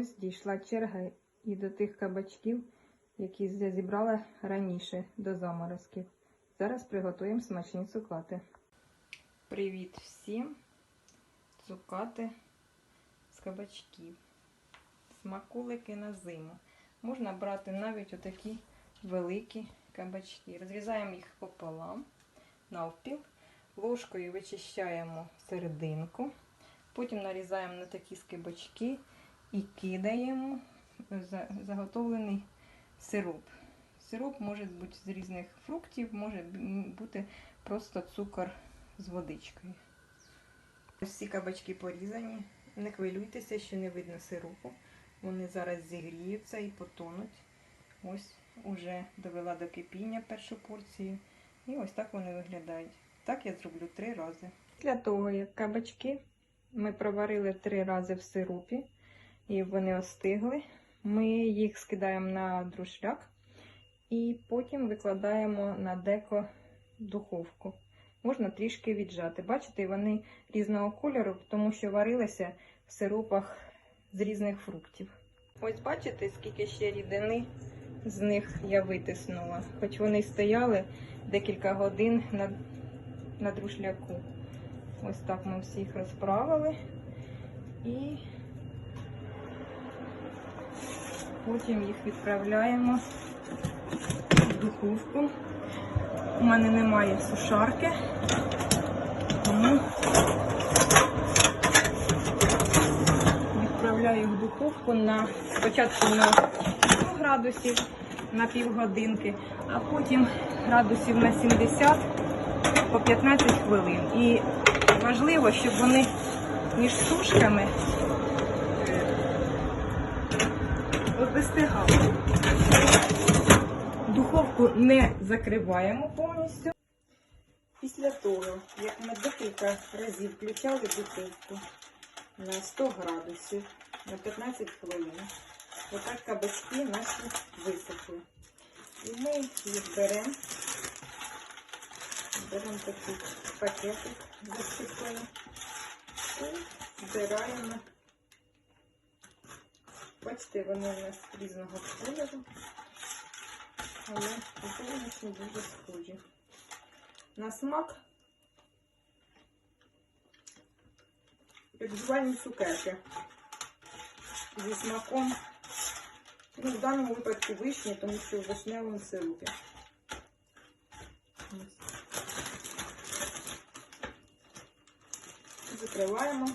ось дійшла черга і до тих кабачків, які я зібрала раніше до заморозків. Зараз приготуємо смачні цукати. Привіт всім! Цукати з кабачків. Смакулики на зиму. Можна брати навіть отакі великі кабачки. Розрізаємо їх пополам, навпіл. Ложкою вичищаємо серединку. Потім нарізаємо на такі скибочки і кидаємо заготовлений сироп. Сироп може бути з різних фруктів, може бути просто цукор з водичкою. Ось Всі кабачки порізані. Не хвилюйтеся, що не видно сиропу. Вони зараз зігріються і потонуть. Ось уже довела до кипіння першу порцію. І ось так вони виглядають. Так я зроблю три рази. Для того, як кабачки ми проварили три рази в сиропі, і вони остигли. Ми їх скидаємо на друшляк і потім викладаємо на деко духовку. Можна трішки віджати. Бачите, вони різного кольору, тому що варилися в сиропах з різних фруктів. Ось бачите, скільки ще рідини з них я витиснула, хоч вони стояли декілька годин на, на друшляку. Ось так ми всіх розправили і потім їх відправляємо в духовку. У мене немає сушарки, тому відправляю в духовку на спочатку на 100 градусів на півгодинки, а потім градусів на 70 по 15 хвилин. І важливо, щоб вони між сушками вистигали. Духовку не закриваємо повністю. Після того, як ми декілька разів включали духовку на 100 градусів на 15 хвилин, отак кабачки наші висохли. І ми їх беремо, беремо такий пакетик засипаємо і збираємо. Бачите, вони у нас різного кольору, але зовнішні дуже схожі. На смак як цукерки зі смаком, ну, в даному випадку вишні, тому що в вишневому сиропі. Закриваємо.